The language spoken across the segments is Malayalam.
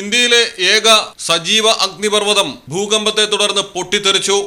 ഇന്ത്യയിലെ ഏക സജീവ അഗ്നിപർവതം ഭൂകമ്പത്തെ തുടർന്ന് പൊട്ടിത്തെറിച്ചു.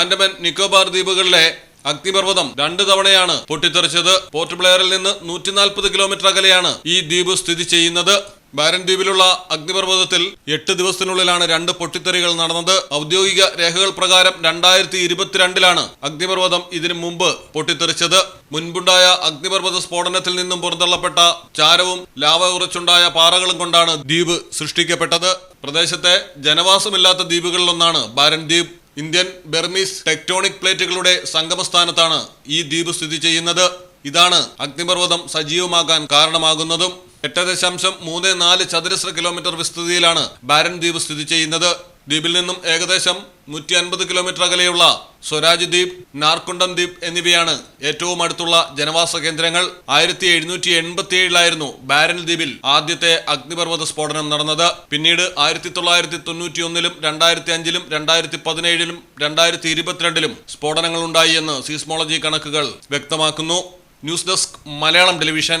ആൻഡമാൻ നിക്കോബാർ ദ്വീപുകളിലെ അഗ്നിപർവതം രണ്ട് തവണയാണ് പൊട്ടിത്തെറിച്ചത്. പോർട്ട് ബ്ലെയറിൽ നിന്ന് നൂറ്റി നാൽപ്പത് കിലോമീറ്റർ അകലെയാണ് ഈ ദ്വീപ് സ്ഥിതി ചെയ്യുന്നത്. ബാരൻ ദ്വീപിലുള്ള അഗ്നിപർവതത്തിൽ എട്ട് ദിവസത്തിനുള്ളിലാണ് രണ്ട് പൊട്ടിത്തെറികൾ നടന്നത്. ഔദ്യോഗിക രേഖകൾ പ്രകാരം രണ്ടായിരത്തി ഇരുപത്തിരണ്ടിലാണ് അഗ്നിപർവതം ഇതിനു മുമ്പ് പൊട്ടിത്തെറിച്ചത്. മുൻപുണ്ടായ അഗ്നിപർവത സ്ഫോടനത്തിൽ നിന്നും പുറന്തള്ളപ്പെട്ട ചാരവും ലാവ ഉറച്ചുണ്ടായ പാറകളും കൊണ്ടാണ് ദ്വീപ് സൃഷ്ടിക്കപ്പെട്ടത്. പ്രദേശത്തെ ജനവാസമില്ലാത്ത ദ്വീപുകളിലൊന്നാണ് ബാരൻ ദ്വീപ്. ഇന്ത്യൻ ബെർമീസ് ടെക്ടോണിക് പ്ലേറ്റുകളുടെ സംഗമസ്ഥാനത്താണ് ഈ ദ്വീപ് സ്ഥിതി ചെയ്യുന്നത്. ഇതാണ് അഗ്നിപർവതം സജീവമാകാൻ കാരണമാകുന്നതും എട്ട് ദശാംശം മൂന്ന് നാല് ചതുരശ്ര കിലോമീറ്റർ വിസ്തൃതിയിലാണ് ബാരൻ ദ്വീപ് സ്ഥിതി ചെയ്യുന്നത്. ദ്വീപിൽ നിന്നും ഏകദേശം നൂറ്റി അൻപത് കിലോമീറ്റർ അകലെയുള്ള സ്വരാജ് ദ്വീപ് നാർക്കുണ്ടം ദ്വീപ് എന്നിവയാണ് ഏറ്റവും അടുത്തുള്ള ജനവാസ കേന്ദ്രങ്ങൾ. ആയിരത്തി എഴുന്നൂറ്റി എൺപത്തി ഏഴിലായിരുന്നു ബാരൻ ദ്വീപിൽ ആദ്യത്തെ അഗ്നിപർവത സ്ഫോടനം നടന്നത്. പിന്നീട് ആയിരത്തി തൊള്ളായിരത്തി തൊണ്ണൂറ്റി ഒന്നിലും രണ്ടായിരത്തി അഞ്ചിലും രണ്ടായിരത്തി പതിനേഴിലും രണ്ടായിരത്തി ഇരുപത്തിരണ്ടിലും സ്ഫോടനങ്ങൾ ഉണ്ടായി എന്ന് സീസ്മോളജി കണക്കുകൾ വ്യക്തമാക്കുന്നു. News desk Malayalam television.